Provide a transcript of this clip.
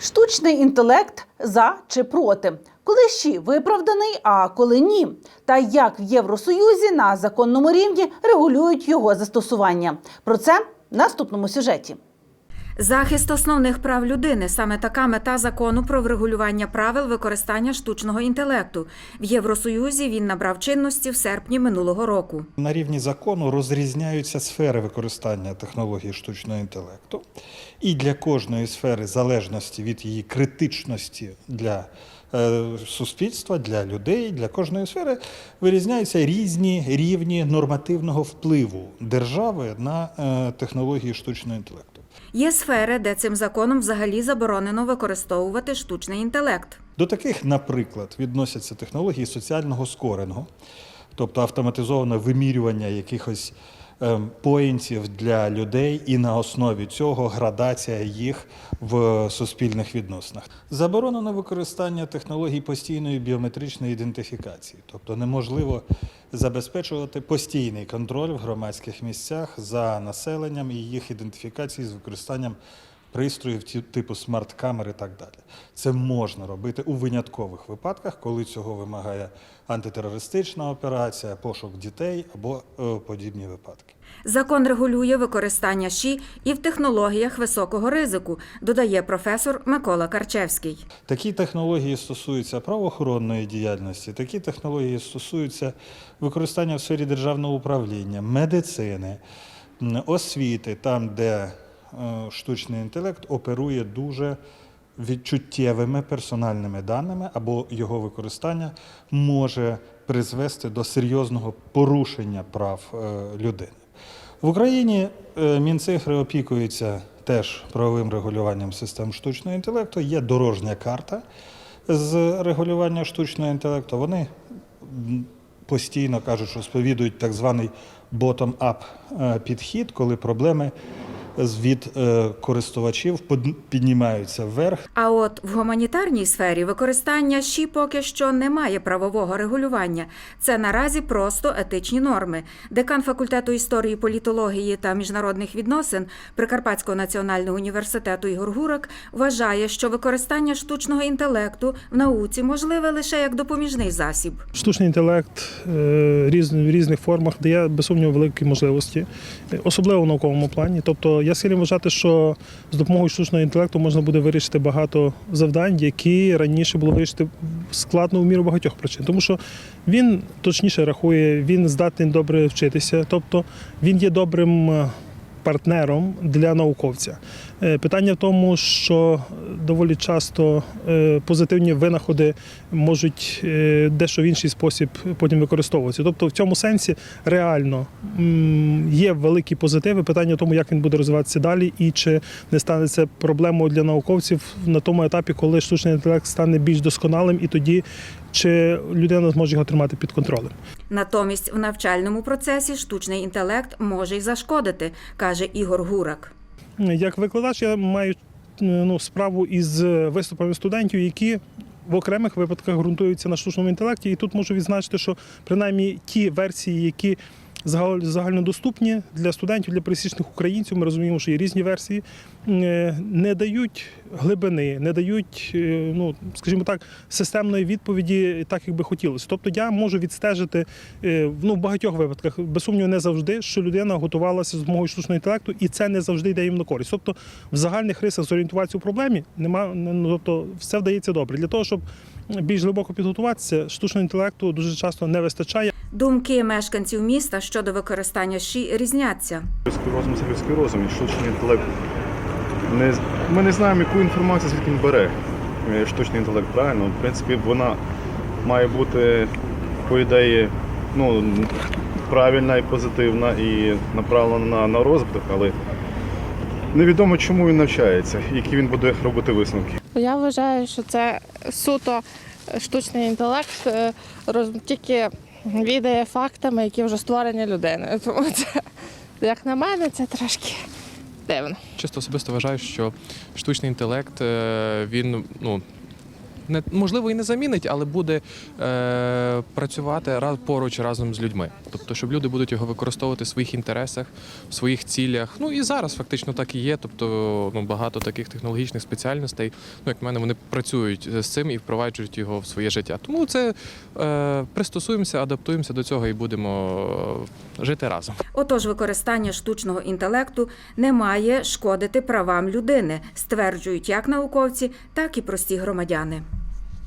Штучний інтелект за чи проти? Коли ще виправданий, а коли ні? Та як в Євросоюзі на законному рівні регулюють його застосування? Про це в наступному сюжеті. Захист основних прав людини саме така мета закону про врегулювання правил використання штучного інтелекту. В Євросоюзі він набрав чинності в серпні минулого року. На рівні закону розрізняються сфери використання технології штучного інтелекту, і для кожної сфери, залежності від її критичності для е, суспільства, для людей, для кожної сфери вирізняються різні рівні нормативного впливу держави на е, технології штучного інтелекту. Є сфери, де цим законом взагалі заборонено використовувати штучний інтелект. До таких, наприклад, відносяться технології соціального скорингу, тобто автоматизоване вимірювання якихось поінтів для людей, і на основі цього градація їх в суспільних відносинах. Заборонено використання технологій постійної біометричної ідентифікації, тобто неможливо забезпечувати постійний контроль в громадських місцях за населенням і їх ідентифікації з використанням пристроїв типу смарт-камер і так далі. Це можна робити у виняткових випадках, коли цього вимагає антитерористична операція, пошук дітей або е, подібні випадки. Закон регулює використання ШІ і в технологіях високого ризику, додає професор Микола Карчевський. Такі технології стосуються правоохоронної діяльності, такі технології стосуються використання в сфері державного управління, медицини, освіти, там, де штучний інтелект оперує дуже відчуттєвими персональними даними, або його використання може призвести до серйозного порушення прав е, людини. В Україні е, Мінцифри опікується теж правовим регулюванням систем штучного інтелекту. Є дорожня карта з регулювання штучного інтелекту. Вони постійно кажуть, що сповідують так званий bottom-up е, підхід, коли проблеми від е, користувачів піднімаються вверх А от в гуманітарній сфері використання ЩІ поки що не має правового регулювання. Це наразі просто етичні норми. Декан факультету історії, політології та міжнародних відносин Прикарпатського національного університету Ігор Гурак вважає, що використання штучного інтелекту в науці можливе лише як допоміжний засіб. Штучний інтелект е, різ- в різних формах дає без сумніву великі можливості, е, особливо в науковому плані. Тобто я схильний вважати, що з допомогою штучного інтелекту можна буде вирішити багато завдань, які раніше було вирішити складно в міру багатьох причин. Тому що він точніше рахує, він здатний добре вчитися, тобто він є добрим. Е, Партнером для науковця Е, питання в тому, що доволі часто е, позитивні винаходи можуть е, дещо в інший спосіб потім використовуватися. Тобто, в цьому сенсі реально є великі позитиви. Питання в тому, як він буде розвиватися далі, і чи не стане це проблемою для науковців на тому етапі, коли штучний інтелект стане більш досконалим, і тоді чи людина зможе його тримати під контролем. Натомість в навчальному процесі штучний інтелект може й зашкодити, каже Ігор Гурак. Як викладач я маю ну, справу із виступами студентів, які в окремих випадках ґрунтуються на штучному інтелекті. І тут можу відзначити, що принаймні ті версії, які загальнодоступні для студентів, для пересічних українців, ми розуміємо, що є різні версії, е, не дають глибини, не дають, е, ну скажімо так, системної відповіді, так як би хотілося. Тобто я можу відстежити е, ну, в багатьох випадках, без сумніву, не завжди, що людина готувалася з допомогою штучного інтелекту, і це не завжди йде їм на користь. Тобто в загальних рисах зорієнтуватися у проблемі нема, ну, тобто все вдається добре. Для того, щоб більш глибоко підготуватися, штучного інтелекту дуже часто не вистачає. Думки мешканців міста щодо використання ШІ різняться. Розум це людський розум, і штучний інтелект. Не, ми не знаємо, яку інформацію звідки він бере. е, Штучний інтелект, правильно? В принципі, вона має бути, по ідеї, ну, правильна і позитивна і направлена на, на розвиток, але невідомо, чому він навчається, які він буде робити висновки. Я вважаю, що це суто штучний інтелект, е, роз- тільки відає фактами, які вже створені людиною. Тому це, як на мене, це трошки дивно. Чисто особисто вважаю, що штучний інтелект е, він ну не можливо і не замінить, але буде е, працювати раз поруч разом з людьми. Тобто, щоб люди будуть його використовувати в своїх інтересах, в своїх цілях. Ну і зараз фактично так і є. Тобто, ну багато таких технологічних спеціальностей, ну як мене, вони працюють з цим і впроваджують його в своє життя. Тому це е, пристосуємося, адаптуємося до цього і будемо е, жити разом. Отож, використання штучного інтелекту не має шкодити правам людини, стверджують як науковці, так і прості громадяни.